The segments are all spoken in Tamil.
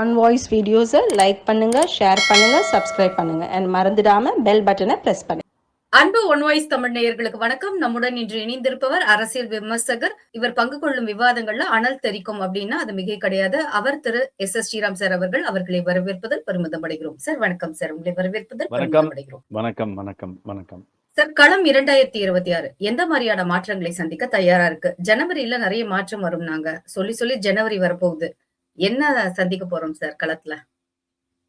ஆன் வாய்ஸ் வீடியோஸை லைக் பண்ணுங்க ஷேர் பண்ணுங்க சப்ஸ்கிரைப் பண்ணுங்க. அண்ட் மறந்துடாம பெல் பட்டனை பிரஸ் பண்ணுங்க. அன்பு ஒன் வாய்ஸ் தமிழ் நேயர்களுக்கு வணக்கம். நம்முடன் இன்று இணைந்திருப்பவர் அரசியல் விமர்சகர். இவர் பங்கு கொள்ளும் விவாதங்கள்ல அனல் தெரிக்கும் அப்படின்னா அது மிகை கிடையாது. அவர் திரு எஸ் எஸ் ஸ்ரீராம் சார் அவர்கள் அவர்களை வரவேற்பதில் பெருமிதம் அடைகிறோம் சார் வணக்கம் சார். உங்களை வரவேற்பதில் வணக்கம். பெருமிதம் அடைகிறோம் வணக்கம் வணக்கம் வணக்கம். சார் களம் இரண்டாயிரத்தி இருபத்தி ஆறு. எந்த மாதிரியான மாற்றங்களை சந்திக்க தயாரா இருக்கு? ஜனவரியில நிறைய மாற்றம் வரும் நாங்க. சொல்லி சொல்லி ஜனவரி வரப்போகுது. என்ன சந்திக்க போறோம் சார் களத்துல?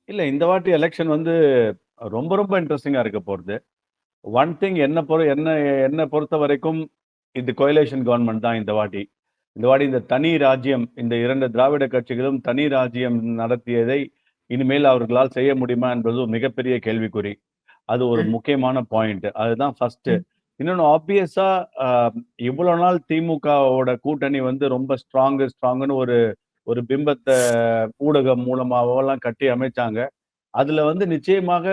இல்ல இந்த வாட்டி எலெக்ஷன் வந்து ரொம்ப ரொம்ப இன்ட்ரெஸ்டிங்கா இருக்க போறது. ஒன் திங் என்ன பொறு என்ன என்ன பொறுத்த வரைக்கும் இது கோயலேஷன் கவர்மெண்ட் தான் இந்த வாட்டி. இந்த வாட்டி இந்த தனி ராஜ்யம் இந்த இரண்டு திராவிட கட்சிகளும் தனி ராஜ்யம் நடத்தியதை இனிமேல் அவர்களால் செய்ய முடியுமா என்பது ஒரு மிகப்பெரிய கேள்விக்குறி. அது ஒரு. முக்கியமான பாயிண்ட் அதுதான் ஃபர்ஸ்ட் ம். இன்னொன்று ஆப்வியஸா இவ்வளவு நாள் திமுகவோட கூட்டணி வந்து ரொம்ப ஸ்ட்ராங்கு ஸ்ட்ராங்குன்னு ஒரு ஒரு பிம்பத்தை ஊடகம் மூலமாவெல்லாம் கட்டி அமைச்சாங்க. அதுல வந்து நிச்சயமாக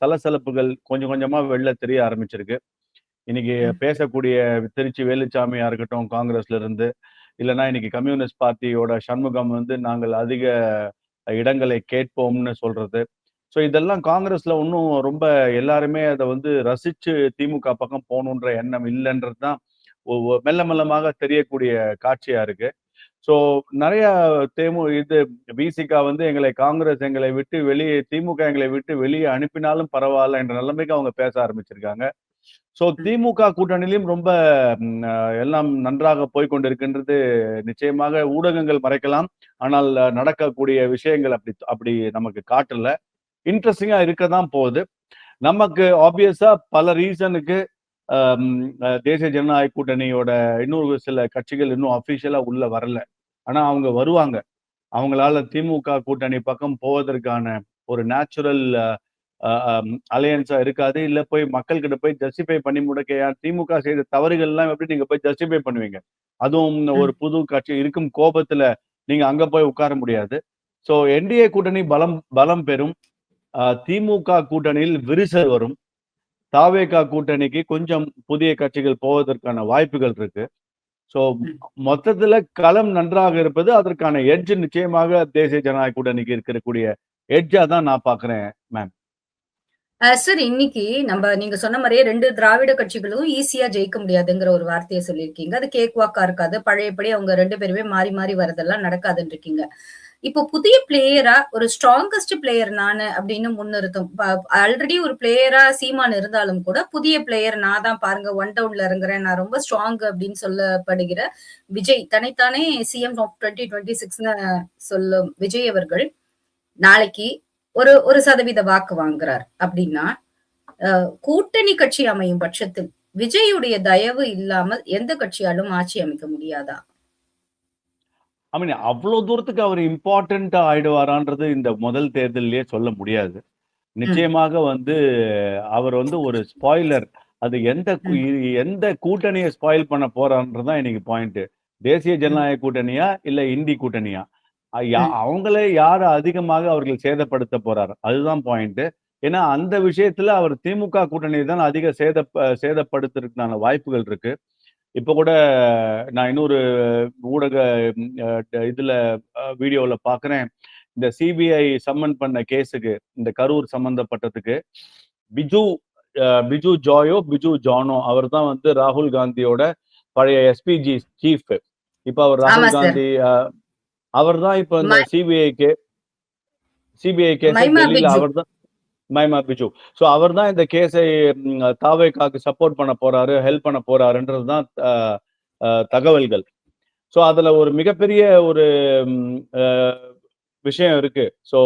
சலசலப்புகள் கொஞ்சம் கொஞ்சமா வெளில தெரிய ஆரம்பிச்சிருக்கு. இன்னைக்கு. பேசக்கூடிய திருச்சி வேலுச்சாமியா இருக்கட்டும் காங்கிரஸ்ல இருந்து இல்லைன்னா இன்னைக்கு கம்யூனிஸ்ட் பார்ட்டியோட சண்முகம் வந்து நாங்கள் அதிக இடங்களை கேட்போம்னு சொல்றது. ஸோ இதெல்லாம் காங்கிரஸ்ல இன்னும் ரொம்ப எல்லாருமே அதை வந்து ரசிச்சு திமுக பக்கம் போகணுன்ற எண்ணம் இல்லைன்றது தான் மெல்ல மெல்லமாக தெரியக்கூடிய காட்சியா இருக்கு. ஸோ நிறைய தேமு இது விசிகா வந்து எங்களை காங்கிரஸ் எங்களை விட்டு வெளியே திமுக எங்களை விட்டு வெளியே அனுப்பினாலும் பரவாயில்ல என்ற நிலைமைக்கு அவங்க பேச ஆரம்பிச்சிருக்காங்க. ஸோ திமுக கூட்டணியிலும் ரொம்ப எல்லாம் நன்றாக போய் கொண்டிருக்கின்றது. நிச்சயமாக ஊடகங்கள் மறைக்கலாம். ஆனால் நடக்கக்கூடிய விஷயங்கள் அப்படி அப்படி நமக்கு காட்டல. இன்ட்ரெஸ்டிங்கா இருக்க தான் போகுது. நமக்கு ஆப்வியஸா பல ரீசனுக்கு தேசிய ஜனநாயக கூட்டணியோட இன்னொரு சில கட்சிகள் இன்னும் அபிஷியலா உள்ள வரல. ஆனா அவங்க வருவாங்க. அவங்களால திமுக கூட்டணி பக்கம் போவதற்கான ஒரு நேச்சுரல் அலையன்ஸா இருக்காது. இல்ல போய் மக்கள் கிட்ட போய் ஜஸ்டிஃபை பண்ணி முடக்க திமுக செய்த தவறுகள் எல்லாம் எப்படி நீங்க போய் ஜஸ்டிஃபை பண்ணுவீங்க? அதுவும் ஒரு புது கட்சி இருக்கும் கோபத்துல நீங்க அங்க போய் உட்கார முடியாது. சோ என்டிஏ கூட்டணி பலம் பலம் பெறும். திமுக கூட்டணியில் விரிசல் வரும். தாவேகா கூட்டணிக்கு கொஞ்சம் புதிய கட்சிகள் போவதற்கான வாய்ப்புகள் இருக்கு. சோ மொத்தத்துல களம் நன்றாக இருப்பது அதற்கான எட்ஜ் நிச்சயமாக தேசிய ஜனநாயக கூட்டணிக்கு இருக்கக்கூடிய எட்ஜா தான் நான் பாக்குறேன் மேம் சார் இன்னைக்கு நம்ம நீங்க சொன்ன மாதிரியே ரெண்டு திராவிட கட்சிகளும் ஈஸியா ஜெயிக்க முடியாதுங்கிற ஒரு வார்த்தையை சொல்லியிருக்கீங்க. அது கேக் வாக்கா இருக்காது. பழையபடி அவங்க ரெண்டு பேருமே மாறி மாறி வரதெல்லாம் நடக்காதுன்னு இருக்கீங்க இப்போ புதிய பிளேயரா ஒரு ஸ்ட்ராங்கஸ்ட் பிளேயர் நானு அப்படின்னு முன்னிறுத்தும். ஆல்ரெடி ஒரு பிளேயரா சீமான் இருந்தாலும் கூட புதிய பிளேயர் நான் தான் பாருங்க ஒன் டவுன்ல இறங்குறேன் நான் ரொம்ப ஸ்ட்ராங் அப்படின்னு சொல்லப்படுகிற விஜய். தனித்தானே சிஎம் ஆஃப் டுவெண்ட்டி டுவெண்ட்டி சிக்ஸ்னு சொல்லும் விஜய் அவர்கள் நாளைக்கு ஒரு ஒரு சதவீத வாக்கு வாங்குறார். அப்படின்னா கூட்டணி கட்சி அமையும் பட்சத்தில் விஜயுடைய தயவு இல்லாமல் எந்த கட்சியாலும் ஆட்சி அமைக்க முடியாதா? ஐ மீன் அவ்வளவு தூரத்துக்கு அவர் இம்பார்ட்டன்டா ஆயிடுவாரான்றது இந்த முதல் தேர்தலிலேயே சொல்ல முடியாது. நிச்சயமாக வந்து அவர் வந்து ஒரு ஸ்பாய்லர் அது எந்த எந்த கூட்டணியை ஸ்பாயில் பண்ண போறான்றதுதான் இன்னைக்கு பாயிண்ட் தேசிய ஜனநாயக கூட்டணியா இல்ல இந்தி கூட்டணியா. அவங்களே யார அதிகமாக அவர்கள் சேதப்படுத்த போறார்? அதுதான் பாயிண்ட் ஏன்னா அந்த விஷயத்துல அவர் திமுக கூட்டணியை தான் அதிக சேத சேதப்படுத்துறதுக்கான வாய்ப்புகள் இருக்கு. இப்ப கூட நான் இன்னொரு ஊடக இதுல வீடியோல பாக்குறேன் இந்த சிபிஐ சம்மன் பண்ண கேஸுக்கு இந்த கரூர் சம்பந்தப்பட்டதுக்கு பிஜு பிஜு ஜாயோ பிஜு ஜானோ அவர் தான் வந்து ராகுல் காந்தியோட பழைய எஸ்பிஜி சீஃப் இப்ப அவர் ராகுல். காந்தி அவர் தான் இப்ப இந்த சிபிஐ கே சிபிஐ கேஸ். அவர் தான் மைமா பிஜு. ஸோ அவர் தான் இந்த கேஸை தாவேக்காக்கு சப்போர்ட் பண்ண போறாரு ஹெல்ப் பண்ண போறாருன்றது தான் தகவல்கள். ஸோ அதுல ஒரு மிகப்பெரிய ஒரு விஷயம் இருக்கு. ஸோ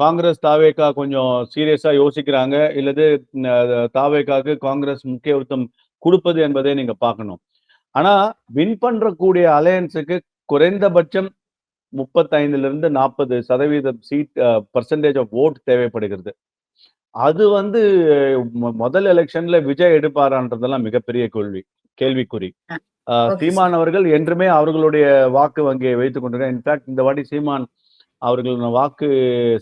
காங்கிரஸ் தாவேக்கா கொஞ்சம் சீரியஸா யோசிக்கிறாங்க. இல்லது அஹ், தாவேக்காக்கு காங்கிரஸ் முக்கியத்துவம் கொடுப்பது என்பதை நீங்க பார்க்கணும். ஆனா வின் பண்றக்கூடிய அலையன்ஸுக்கு குறைந்தபட்சம் முப்பத்தைந்துல இருந்து நாற்பது சதவீதம் சீட் பர்சன்டேஜ் ஆஃப் ஓட் தேவைப்படுகிறது அது வந்து முதல் எலெக்ஷன்ல விஜய் எடுப்பாரான்றதெல்லாம் மிகப்பெரிய கேள்வி கேள்விக்குறி. சீமான் அவர்கள் என்றுமே அவர்களுடைய வாக்கு வங்கியை வைத்துக் கொண்டிருக்கார் இன்ஃபேக்ட் இந்த வாட்டி சீமான் அவர்களின் வாக்கு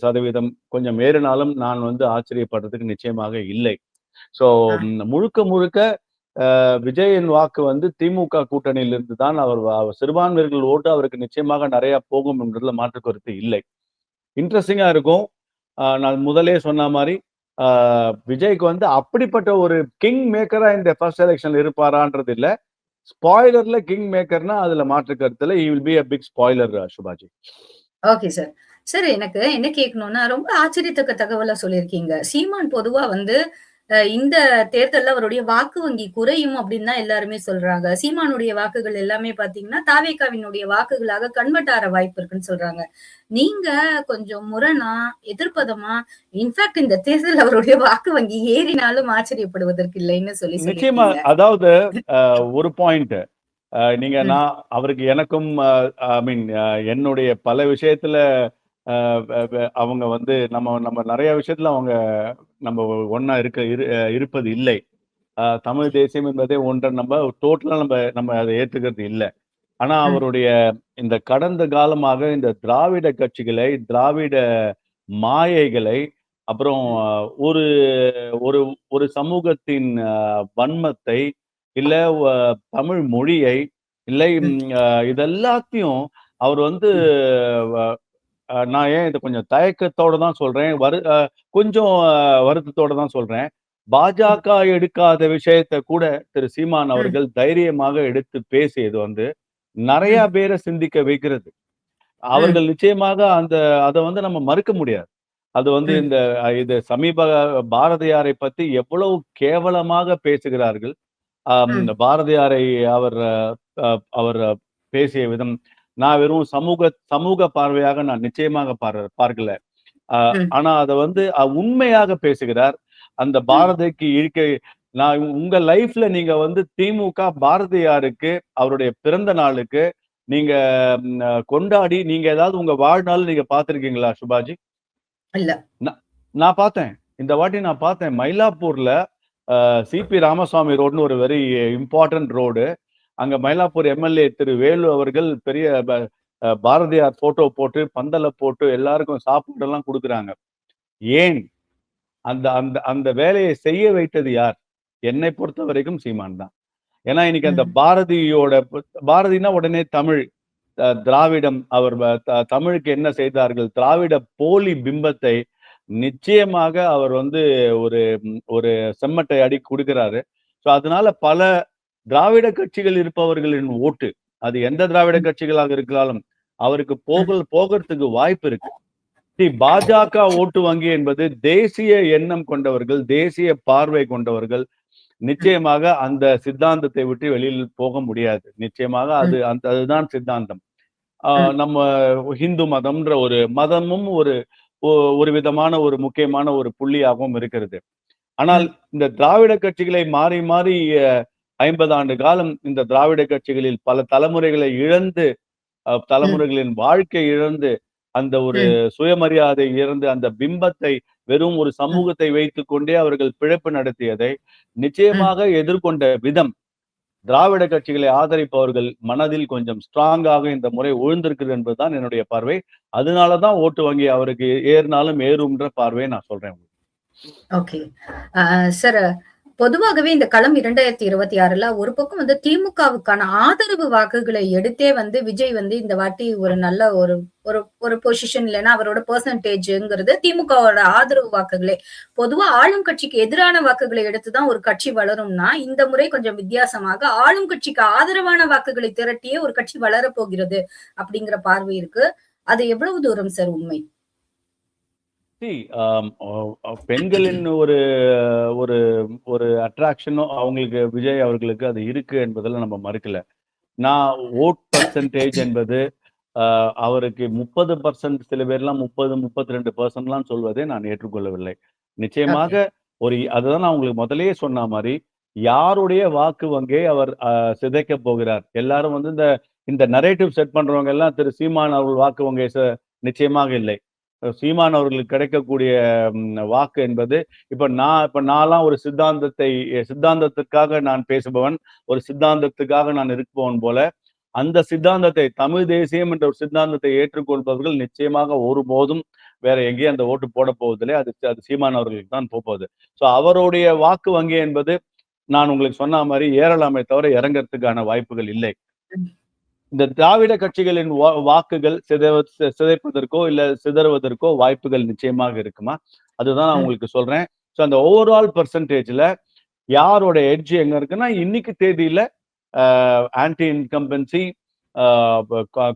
சதவீதம் கொஞ்சம் ஏறினாலும் நான் வந்து ஆச்சரியப்படுறதுக்கு நிச்சயமாக இல்லை ஸோ. முழுக்க முழுக்க விஜயின் வாக்கு வந்து திமுக கூட்டணியிலிருந்து தான் அவர் சிறுபான்மையர்கள் ஓட்டு அவருக்கு நிச்சயமாக நிறைய போகும் என்றதுல மாற்று கருத்து இல்லை. இன்ட்ரெஸ்டிங்கா இருக்கும். ஆஹ் நான் முதலே சொன்ன மாதிரி ஆஹ் விஜய்க்கு வந்து அப்படிப்பட்ட ஒரு கிங் மேக்கரா இந்த ஃபர்ஸ்ட் எலெக்ஷன் இருப்பாரான்றது இல்ல. ஸ்பாய்லர்ல கிங் மேக்கர்னா அதுல மாற்று கருத்துல he will be a big spoiler Subhaji. Okay sir. Sir எனக்கு என்ன கேட்கணும்னா, ரொம்ப ஆச்சரியத்தக்க தகவலா சொல்லியிருக்கீங்க. சீமான் பொதுவா வந்து இந்த தேர்தல்ல அவருடைய வாக்கு வங்கி குறையும் அப்படின்னு தான் எல்லாருமே சொல்றாங்க. சீமானுடைய வாக்குகள் எல்லாமே பார்த்தீங்கன்னா, தாவேகாவினுடைய வாக்குகளாக கன்வெர்ட் ஆற வாய்ப்பு இருக்குன்னு சொல்றாங்க. நீங்க கொஞ்சம் முரணா, எதிர்ப்பதமா, இன்ஃபாக்ட் இந்த தேர்தல் அவருடைய வாக்கு வங்கி ஏறினாலும் ஆச்சரியப்படுவதற்கு இல்லைன்னு சொல்லி நிச்சயமா. அதாவது ஒரு பாயிண்ட் நீங்க. நான் அவருக்கு எனக்கும் ஐ மீன் என்னுடைய பல விஷயத்துல அவங்க வந்து நம்ம நம்ம நிறைய விஷயத்துல அவங்க நம்ம ஒண்ணா இருக்க இருப்பது இல்லை. தமிழ் தேசியம் என்பதே ஒன்றை நம்ம டோட்டலா நம்ம நம்ம அதை ஏத்துக்கிறது இல்லை. ஆனா. அவருடைய இந்த கடந்த காலமாக இந்த திராவிட கட்சிகளை திராவிட மாயைகளை அப்புறம் ஒரு ஒரு ஒரு சமூகத்தின் வன்மத்தை இல்ல தமிழ் மொழியை இல்லை இதெல்லாத்தையும் அவர் வந்து நான் ஏன் இதை கொஞ்சம் தயக்கத்தோட தான் சொல்றேன் வரு கொஞ்சம் வருத்தத்தோட தான் சொல்றேன் ம். பாஜக எடுக்காத விஷயத்தை கூட திரு சீமான். அவர்கள் தைரியமாக எடுத்து பேசியது வந்து நிறைய. பேரை சிந்திக்க வைக்கிறது. அவர்கள் நிச்சயமாக அந்த அதை வந்து நம்ம மறுக்க முடியாது அது வந்து. இந்த இது சமீப பாரதியாரை பத்தி எவ்வளவு கேவலமாக பேசுகிறார்கள். பாரதியாரை அவர் அவர் பேசிய விதம் நான் வெறும் சமூக சமூக பார்வையாக நான் நிச்சயமாக பார் பார்க்கல. ஆனா அதை வந்து உண்மையாக பேசுகிறார் அந்த. பாரதிக்கு இழுக்க நான் உங்க லைஃப்ல நீங்க வந்து திமுக பாரதியாருக்கு அவருடைய பிறந்த நாளுக்கு நீங்க கொண்டாடி நீங்க ஏதாவது உங்க வாழ்நாள் நீங்க பார்த்திருக்கீங்களா சுபாஜி இல்ல. நான் நான் பார்த்தேன் இந்த வாட்டி நான் பார்த்தேன் மயிலாப்பூர்ல சிபி ராமசாமி ரோடுன்னு ஒரு வெரி இம்பார்ட்டன்ட் ரோடு அங்க மயிலாப்பூர் எம்எல்ஏ திரு வேலு அவர்கள் பெரிய பாரதியார் போட்டோ போட்டு பந்தல போட்டு எல்லாருக்கும் சாப்பாடு எல்லாம் கொடுக்குறாங்க. ஏன்? அந்த அந்த அந்த வேலையை செய்ய வைத்தது யார்? என்னை பொறுத்த வரைக்கும் சீமான் தான். ஏன்னா இன்னைக்கு அந்த. பாரதியோட பாரதினா உடனே தமிழ் திராவிடம் அவர் தமிழுக்கு என்ன செய்தார்கள்? திராவிட போலி பிம்பத்தை நிச்சயமாக அவர் வந்து ஒரு ஒரு செம்மட்டை அடி கொடுக்கிறாரு. ஸோ அதனால பல திராவிட கட்சிகள் இருப்பவர்களின் ஓட்டு. அது எந்த திராவிட கட்சிகளாக இருக்கலாம் அவருக்கு போக போகிறதுக்கு வாய்ப்பு இருக்கு. See, பாஜக ஓட்டு வங்கி என்பது தேசிய எண்ணம் கொண்டவர்கள் தேசிய பார்வை கொண்டவர்கள் நிச்சயமாக அந்த சித்தாந்தத்தை விட்டு வெளியில் போக முடியாது. நிச்சயமாக அது அந்த அதுதான் சித்தாந்தம். ஆஹ் நம்ம ஹிந்து மதம்ன்ற ஒரு மதமும் ஒரு ஒ- ஒரு விதமான ஒரு முக்கியமான ஒரு புள்ளியாகவும் இருக்கிறது. ஆனால் இந்த திராவிட கட்சிகளை மாறி மாறி ஐம்பது ஆண்டு காலம் இந்த திராவிட கட்சிகளில் பல தலைமுறைகளை இழந்து. தலைமுறைகளின் வாழ்க்கை இழந்து அந்த ஒரு. சுயமரியாதை இழந்து அந்த பிம்பத்தை வெறும் ஒரு. சமூகத்தை வைத்துக் கொண்டே அவர்கள் பிழைப்பு நடத்தியதை. நிச்சயமாக எதிர்கொண்ட விதம் திராவிட கட்சிகளை ஆதரிப்பவர்கள் மனதில் கொஞ்சம் ஸ்ட்ராங்காக இந்த முறை உழுந்திருக்குது என்பதுதான் என்னுடைய பார்வை அதனாலதான் ஓட்டு வங்கி அவருக்கு ஏறினாலும் ஏறும்ன்ற பார்வையை நான் சொல்றேன் ஓகே. சார் பொதுவாகவே இந்த களம் 2026ல ஒரு பக்கம் வந்து திமுகவுக்கான ஆதரவு வாக்குகளை எடுத்தே வந்து விஜய் வந்து இந்த வாட்டி ஒரு நல்ல ஒரு ஒரு ஒரு பொசிஷன் இல்லைன்னா அவரோட பெர்சன்டேஜ்ங்கிறது திமுகவோட ஆதரவு வாக்குகளே. பொதுவா ஆளும் கட்சிக்கு எதிரான வாக்குகளை எடுத்துதான் ஒரு கட்சி வளரும்னா, இந்த முறை கொஞ்சம் வித்தியாசமாக ஆளும் கட்சிக்கு ஆதரவான வாக்குகளை திரட்டியே ஒரு கட்சி வளர போகிறது அப்படிங்கிற பார்வை இருக்கு. அது எவ்வளவு தூரம் சார் உண்மை? அ- பெண்களின் ஒரு ஒரு ஒரு அட்ராக்ஷனும் அவங்களுக்கு விஜய் அவர்களுக்கு அது இருக்கு என்பதில் நம்ம மறுக்கல. நான் ஓட் பர்சன்டேஜ் என்பது அவருக்கு முப்பது பர்சன்ட் சில பேர்லாம் முப்பது முப்பத்தி ரெண்டு பர்சன்ட்லாம் சொல்வதை நான் ஏற்றுக்கொள்ளவில்லை. நிச்சயமாக. ஒரு அதுதான் நான் உங்களுக்கு முதல்லயே சொன்ன மாதிரி யாருடைய வாக்கு வங்கியை அவர் சிதைக்க போகிறார்? எல்லாரும் வந்து இந்த இந்த நரேட்டிவ் செட் பண்றவங்க எல்லாம் திரு சீமான் அவர்கள் வாக்கு வங்கியை ச- நிச்சயமாக இல்லை. சீமான் அவர்களுக்கு கிடைக்கக்கூடிய வாக்கு என்பது இப்ப நான் இப்ப நான்லாம் ஒரு சித்தாந்தத்தை சித்தாந்தத்துக்காக நான் பேசுபவன் ஒரு சித்தாந்தத்துக்காக நான் இருப்பவன் போல அந்த சித்தாந்தத்தை தமிழ் தேசியம் என்ற ஒரு சித்தாந்தத்தை ஏற்றுக்கொள்பவர்கள் நிச்சயமாக ஒருபோதும் வேற எங்கேயும் அந்த ஓட்டு போட போவதில்லை. அது அது சீமான் அவர்களுக்கு தான் போகுது ஸோ அவருடைய வாக்கு வங்கி என்பது நான் உங்களுக்கு சொன்ன மாதிரி ஏறலாமே தவிர இறங்கறதுக்கான வாய்ப்புகள் இல்லை. இந்த திராவிட கட்சிகளின் வாக்குகள் சிதைவ சிதைப்பதற்கோ இல்ல சிதறுவதற்கோ வாய்ப்புகள் நிச்சயமாக இருக்குமா? அதுதான் நான். உங்களுக்கு சொல்றேன். ஸோ அந்த ஓவரால் பர்சன்டேஜ்ல யாரோட எட்ஜ் எங்க இருக்குன்னா இன்னைக்கு தேதியில anti incumbency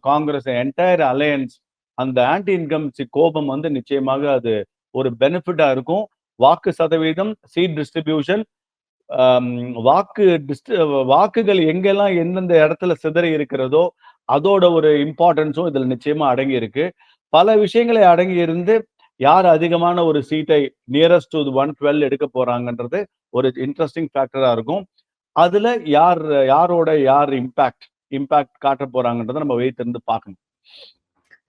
Congress entire alliance அந்த ஆன்டி இன்கம்பன்சி கோபம் வந்து நிச்சயமாக அது ஒரு பெனிஃபிட்டா இருக்கும். வாக்கு சதவீதம் சீட் டிஸ்ட்ரிபியூஷன் வாக்கு வாக்குகள் எங்கெல்லாம் எந்தெந்த இடத்துல சிதறி இருக்கிறதோ அதோட ஒரு இம்பார்ட்டன்ஸும் இதுல நிச்சயமா அடங்கி இருக்கு. பல விஷயங்களை அடங்கி இருந்து யார் அதிகமான ஒரு சீட்டை நியரஸ்ட் டு ஒன் டுவெல் எடுக்க போறாங்கன்றது ஒரு இன்ட்ரெஸ்டிங் ஃபேக்டரா இருக்கும். அதுல யார் யாரோட யார் இம்பாக்ட் இம்பாக்ட் காட்ட போறாங்கன்றதை நம்ம வைத்திருந்து பார்க்கணும்.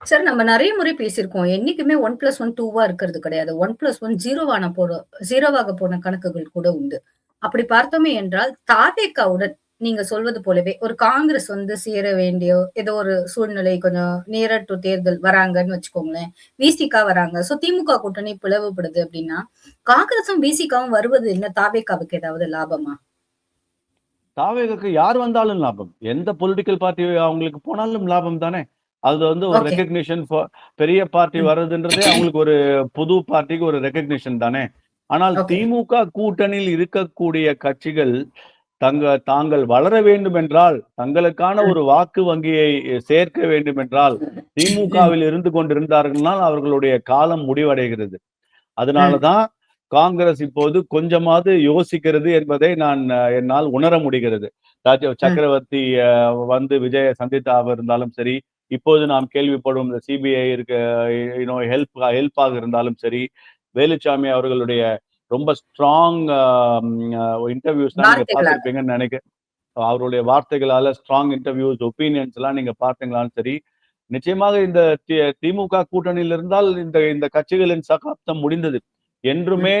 சார் நம்ம நிறைய முறை பேசியிருக்கோம். என்னைக்குமே ஒன் பிளஸ் ஒன் டூவா இருக்கிறது கிடையாது. ஒன் பிளஸ் ஒன் ஜீரோவான போட ஜீரோவாக போன கணக்குகள் கூட உண்டு. அப்படி பார்த்தோமே என்றால் தாவேக்காவுடன் நீங்க சொல்வது போலவே ஒரு காங்கிரஸ் வந்து சேர வேண்டிய ஏதோ ஒரு சூழ்நிலை கொஞ்சம் நியரர் டு தேர்தல் வராங்கன்னு வச்சுக்கோங்களேன். விசிகா வராங்க. சோ திமுக கூட்டணி பிளவுபடுது அப்படின்னா காங்கிரஸும் விசிகாவும் வருவது என்ன? தாவேக்காவுக்கு ஏதாவது லாபமா? தாவேகக்கு யார் வந்தாலும் லாபம். எந்த பொலிட்டிக்கல் பார்ட்டி அவங்களுக்கு போனாலும் லாபம் தானே. அது வந்து ஒரு. ரெக்கக்னிஷன் பெரிய பார்ட்டி. வர்றதுன்றதே அவங்களுக்கு ஒரு புது பார்ட்டிக்கு ஒரு ரெக்கக்னிஷன் தானே. ஆனால். திமுக கூட்டணியில் இருக்கக்கூடிய கட்சிகள் தங்க தாங்கள் வளர வேண்டும் என்றால் தங்களுக்கான. ஒரு வாக்கு வங்கியை சேர்க்க வேண்டும் என்றால் திமுகவில் இருந்து கொண்டிருந்தார்கள்னால் அவர்களுடைய காலம் முடிவடைகிறது அதனாலதான் காங்கிரஸ் இப்போது கொஞ்சமாவது யோசிக்கிறது என்பதை நான் என்னால் உணர முடிகிறது ராஜ சக்கரவர்த்தி வந்து விஜய சந்தித்தாக இருந்தாலும் சரி இப்போது நாம் கேள்விப்படும் இந்த சிபிஐ இருக்க யூனோ ஹெல்ப் ஹெல்ப்பாக இருந்தாலும் சரி வேலுச்சாமி அவர்களுடைய ரொம்ப ஸ்ட்ராங் இன்டர்வியூஸ் நீங்க. பார்த்திருப்பீங்கன்னு நினைக்கிறேன் அவருடைய வார்த்தைகளால ஸ்ட்ராங் இன்டர்வியூஸ் ஒப்பீனியன்ஸ் எல்லாம் நீங்க பார்த்தீங்களாலும் சரி நிச்சயமாக இந்த திமுக கூட்டணியில் இருந்தால் இந்த இந்த கட்சிகளின் சகாப்தம் முடிந்தது. என்றுமே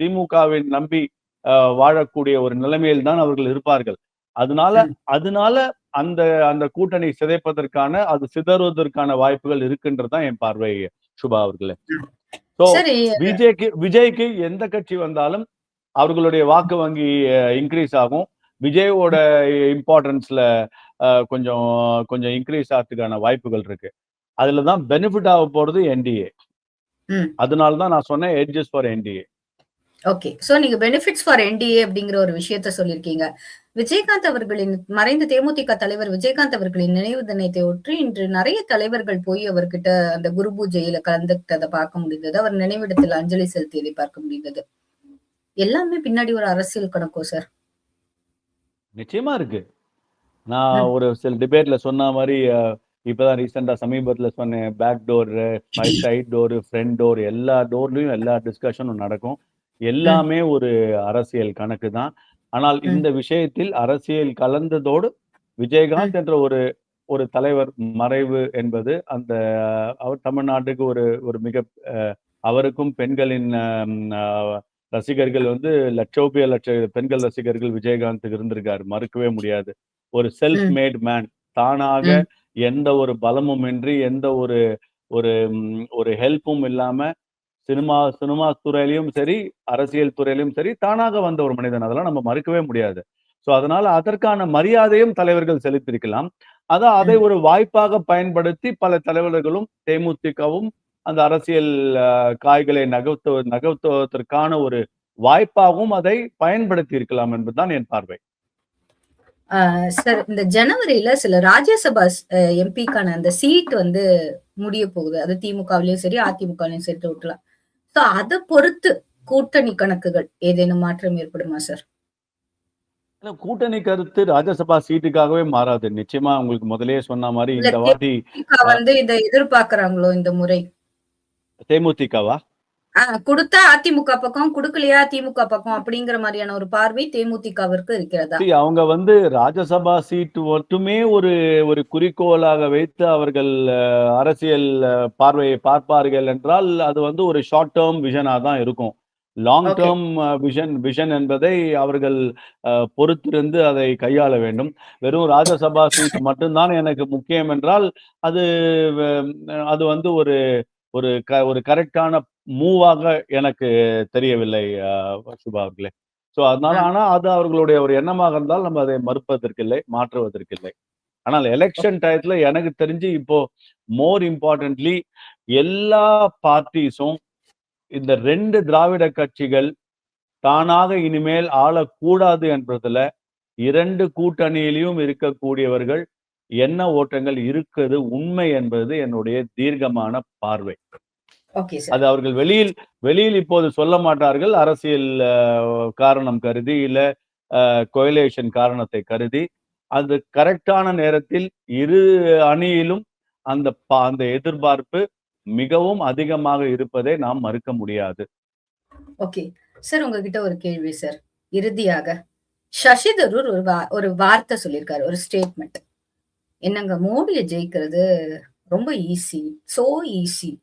திமுகவின் நம்பி அஹ், வாழக்கூடிய ஒரு நிலைமையில் தான் அவர்கள் இருப்பார்கள். அதனால அதனால அந்த அந்த கூட்டணி சிதைப்பதற்கான அது சிதறுவதற்கான வாய்ப்புகள் இருக்குன்றதுதான் என் பார்வை சுபா அவர்களே. சோ விஜய்க்கு விஜய்க்கு எந்த கட்சி வந்தாலும் அவர்களுடைய வாக்கு வங்கி இன்க்ரீஸ் ஆகும். விஜயோட இம்பார்ட்டன்ஸ்ல கொஞ்சம் கொஞ்சம் இன்க்ரீஸ் ஆகிறதுக்கான வாய்ப்புகள் இருக்கு. அதுல தான் பெனிஃபிட் ஆக போறது என்டிஏ. அதனால தான் நான் சொன்னேன் edges for NDA okay so நீங்க பெனிஃபிட்ஸ் ஃபார் என்டிஏ அப்படிங்கிற ஒரு விஷயத்த சொல்லியிருக்கீங்க. விஜயகாந்த் அவர்களின் மறைந்த தேமுதிக தலைவர் விஜயகாந்த் அவர்களின் நினைவு தினத்தை ஒற்றி இன்று நிறைய தலைவர்கள் போய் அவர்கிட்ட அந்த குரு பூஜையில கலந்துக்கிட்டதை பார்க்க முடிந்தது. அவர் நினைவிடத்தில் அஞ்சலி செலுத்தியதை பார்க்க முடிந்தது. எல்லாமே பின்னாடி ஒரு அரசியல் கணக்கோ சார் நிச்சயமா இருக்கு. நான். ஒரு சில டிபேட்ல சொன்ன மாதிரி இப்பதான் ரீசெண்டா சமீபத்துல சொன்னேன் back door side door front door எல்லா டோர்லயும் எல்லா டிஸ்கஷனும் நடக்கும். எல்லாமே ஒரு அரசியல் கணக்கு தான். ஆனால். இந்த விஷயத்தில் அரசியல் கலந்ததோடு விஜயகாந்த் என்ற ஒரு ஒரு தலைவர் மறைவு என்பது அந்த அவர் தமிழ்நாட்டுக்கு ஒரு ஒரு மிக அவருக்கும் பெண்களின் ரசிகர்கள் வந்து லட்சோபிய லட்ச பெண்கள் ரசிகர்கள் விஜயகாந்துக்கு இருந்திருக்காரு. மறுக்கவே முடியாது. ஒரு செல்ஃப் மேட் மேன் தானாக. எந்த ஒரு பலமும் இன்றி எந்த ஒரு ஒரு ஹெல்ப்பும் இல்லாம சினிமா சினிமா துறையிலையும் சரி அரசியல் துறையிலும் சரி தானாக வந்த ஒரு மனிதன். அதெல்லாம் நம்ம மறுக்கவே முடியாது. சோ அதனால அதற்கான மரியாதையும் தலைவர்கள் செலுத்திருக்கலாம் அதான் அதை ஒரு வாய்ப்பாக பயன்படுத்தி பல தலைவர்களும் தேமுதிகவும் அந்த அரசியல் காய்களை நகர்த்து நகர்த்துவதற்கான ஒரு வாய்ப்பாகவும் அதை பயன்படுத்தி இருக்கலாம் என்பதுதான் என் பார்வை. சார் இந்த ஜனவரியில சில ராஜ்யசபா எம்பிக்கான அந்த சீட் வந்து முடிய போகுது. அது திமுகவிலயும் சரி அதிமுகவிலயும் சேர்த்து விட்டலாம். சோ அதை பொறுத்து கூட்டணி கணக்குகள் ஏதேனும் மாற்றம் ஏற்படுமா சார் கூட்டணி கருத்து ராஜ்யசபா சீட்டுக்காகவே மாறாது. நிச்சயமா உங்களுக்கு முதல்லயே சொன்ன மாதிரி இந்த வாட்டி வந்து இதை எதிர்பார்க்கறாங்களோ இந்த முறை? தேமுதிகவா? கொடுத்தா அதிமுக பக்கம் கொடுக்கலையா திமுக பக்கம் அப்படிங்கிற மாதிரியான ஒரு பார்வை தேமுதிகவிற்கு இருக்கிறதா? அவங்க வந்து ராஜ்யசபா சீட் மட்டுமே ஒரு ஒரு குறிக்கோளாக வைத்து அவர்கள் அரசியல் பார்வையை பார்ப்பார்கள் என்றால் அது வந்து ஒரு ஷார்ட் டேர்ம் விஷனா தான் இருக்கும். லாங். டேர்ம் விஷன் விஷன் என்பதை அவர்கள் பொறுத்திருந்து அதை கையாள வேண்டும். வெறும் ராஜ்யசபா சீட் மட்டும்தான் எனக்கு முக்கியம் என்றால் அது அது வந்து ஒரு ஒரு க ஒரு கரெக்டான மூவாக எனக்கு தெரியவில்லை சுபா அவர்களே. சோ அதனால ஆ. ஆனா அது அவர்களுடைய ஒரு எண்ணமாக இருந்தால் நம்ம அதை மறுப்பதற்கில்லை மாற்றுவதற்கில்லை. ஆனால் எலெக்ஷன் டயத்துல எனக்கு தெரிஞ்சு இப்போ மோர் இம்பார்ட்டன்ட்லி எல்லா பார்ட்டிஸும் இந்த ரெண்டு திராவிட கட்சிகள் தானாக இனிமேல் ஆளக்கூடாது என்பதுல இரண்டு கூட்டணியிலும் இருக்கக்கூடியவர்கள் என்ன ஓட்டங்கள் இருக்குது உண்மை என்பது என்னுடைய தீர்க்கமான பார்வை. அது அவர்கள் வெளியில் வெளியில் இப்போது சொல்ல மாட்டார்கள் அரசியல் காரணம் கருதி இல்ல கோயிலேஷன் காரணத்தை கருதி அது கரெக்டான நேரத்தில் இரு அணியிலும் அந்த அந்த எதிர்பார்ப்பு மிகவும் அதிகமாக இருப்பதை நாம் மறுக்க முடியாது. ஓகே சார் உங்ககிட்ட ஒரு கேள்வி சார் இறுதியாக சசி தரூர் ஒரு வார்த்தை சொல்லியிருக்காரு ஒரு ஸ்டேட்மெண்ட் என்னங்க மோடியை ஜெயிக்கிறது ரொம்ப easy so easy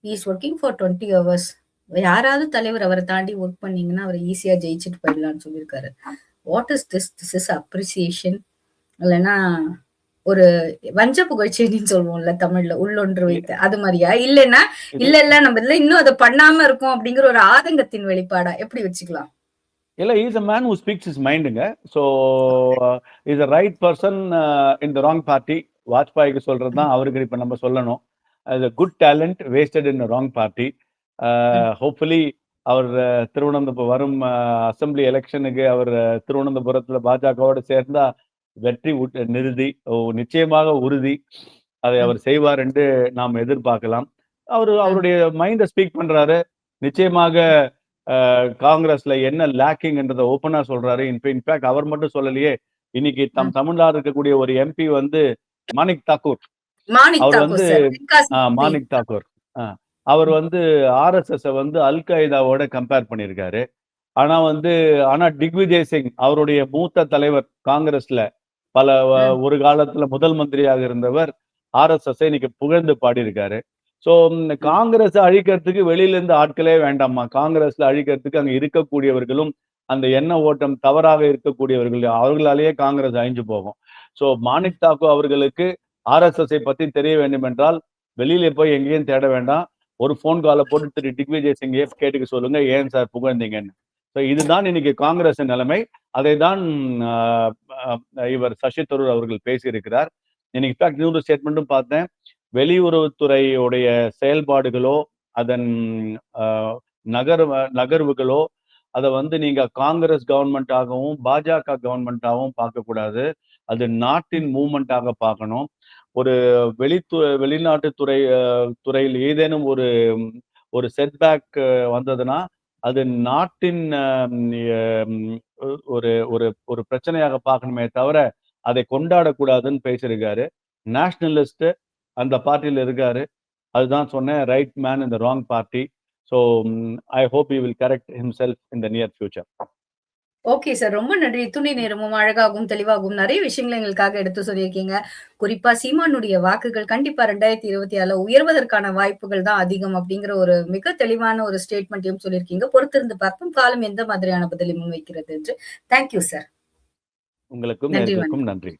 is working for twenty hours யாராவது தலைவர் அவரை தாண்டி ஒர்க் பண்ணீங்கன்னா அவரை ஈஸியா ஜெயிச்சுட்டு போயிடலாம்னு சொல்லியிருக்காரு. What is this this is appreciation இல்லைன்னா ஒரு வஞ்ச புகழ்ச்சின்னு சொல்லுவோம்ல தமிழ்ல உள்ளொன்று வைத்து. அது மாதிரியா? இல்லைன்னா இல்ல இல்ல நம்ம இதுல இன்னும் அதை பண்ணாம இருக்கோம் அப்படிங்கிற ஒரு ஆதங்கத்தின் வெளிப்பாடா? எப்படி வச்சுக்கலாம்? இல்லை is a man who speaks is மைண்டுங்க so is a right person in the wrong party வாஜ்பாய்க்கு சொல்றது தான் அவருக்கு இப்ப நம்ம சொல்லணும். As good talent wasted in wrong party hopefully our uh, Thiruvananthapuram வரும் uh, அசம்பிளி எலெக்ஷனுக்கு அவர் திருவனந்தபுரத்தில் திருவனந்தபுரத்துல பாஜகவோட சேர்ந்தா வெற்றி உட்- நிறுதி ஓ, நிச்சயமாக உறுதி. அதை அவர் செய்வார் என்று நாம் எதிர்பார்க்கலாம். அவர் அவருடைய மைண்டை ஸ்பீக் பண்றாரு. நிச்சயமாக காங்கிரஸ்ல என்ன லேக்கிங்ன்றதை ஓப்பனா சொல்றாரு. இன்ஃபேக்ட் அவர் மட்டும் சொல்லலையே. இன்னைக்கு தம் தமிழ்நாடு இருக்கக்கூடிய ஒரு எம்பி வந்து மாணிக் தாக்கூர். அவர் வந்து- மாணிக் தாக்கூர். அவர் வந்து ஆர்எஸ்எஸ் வந்து அல் qaedaவோட கம்பேர் பண்ணியிருக்காரு. ஆனா வந்து ஆனா திக்விஜய் சிங் அவருடைய மூத்த தலைவர் காங்கிரஸ்ல பல ஒரு காலத்துல முதல் மந்திரியாக இருந்தவர் ஆர்எஸ்எஸ் இன்னைக்கு புகழ்ந்து பாடியிருக்காரு. ஸோ காங்கிரஸ் அழிக்கிறதுக்கு வெளியில இருந்து ஆட்களே வேண்டாமா காங்கிரஸ்ல அழிக்கிறதுக்கு அங்க இருக்கக்கூடியவர்களும் அந்த எண்ண ஓட்டம் தவறாக இருக்கக்கூடியவர்கள் அவர்களாலேயே காங்கிரஸ் அழிஞ்சு போகும். சோ மாணிக் தாக்கூர் அவர்களுக்கு ஆர்எஸ்எஸ்ஐ பத்தி தெரிய வேண்டும் என்றால் வெளியில போய் எங்கேயும் தேட வேண்டாம். ஒரு ஃபோன் காலை போட்டு திரு திக்விஜய் சிங்கையே கேட்டுக்க சொல்லுங்க ஏன் சார் புகழ்ந்தீங்கன்னு? ஸோ இதுதான் இன்னைக்கு காங்கிரஸ் நிலைமை. அதை தான் இவர் சசி தரூர் அவர்கள் பேசியிருக்கிறார். இன்னைக்கு fact இன்னொரு ஸ்டேட்மெண்ட்டும் பார்த்தேன். வெளியுறவுத்துறையுடைய செயல்பாடுகளோ அதன் நகர் நகர்வுகளோ அதை வந்து நீங்க காங்கிரஸ் கவர்மெண்ட்டாகவும் பாஜக கவர்மெண்ட்டாகவும் பார்க்கக்கூடாது. அது நாட்டின் மூமெண்ட்டாக பார்க்கணும். ஒரு வெளித்து வெளிநாட்டு துறை துறையில் ஏதேனும் ஒரு ஒரு செட்பேக் வந்ததுன்னா அது நாட்டின் ஒரு ஒரு ஒரு பிரச்சனையாக பார்க்கணுமே தவிர அதை கொண்டாடக்கூடாதுன்னு பேசியிருக்காரு. நேஷனலிஸ்ட் அந்த பார்ட்டியில் இருக்காரு. அதுதான் சொன்னேன் ரைட் மேன் இந்த wrong party so I hope you will correct himself in the near future okay sir ரொம்ப நன்றி. துணை நேரமும் அழகாகவும் தெளிவாகவும் நிறைய விஷயங்களை எங்களுக்காக எடுத்து சொல்லியிருக்கீங்க. குறிப்பா சீமானுடைய வாக்குகள் கண்டிப்பா ரெண்டாயிரத்தி இருபத்தி ஆறுல உயர்வதற்கான வாய்ப்புகள் தான் அதிகம் அப்படிங்கிற ஒரு மிக தெளிவான ஒரு ஸ்டேட்மெண்ட்டையும் சொல்லியிருக்கீங்க. பொறுத்திருந்து பார்ப்போம். காலம் எந்த மாதிரியான பதிலை முன்வைக்கிறது என்று. தேங்க்யூ சார் உங்களுக்கும் நன்றி,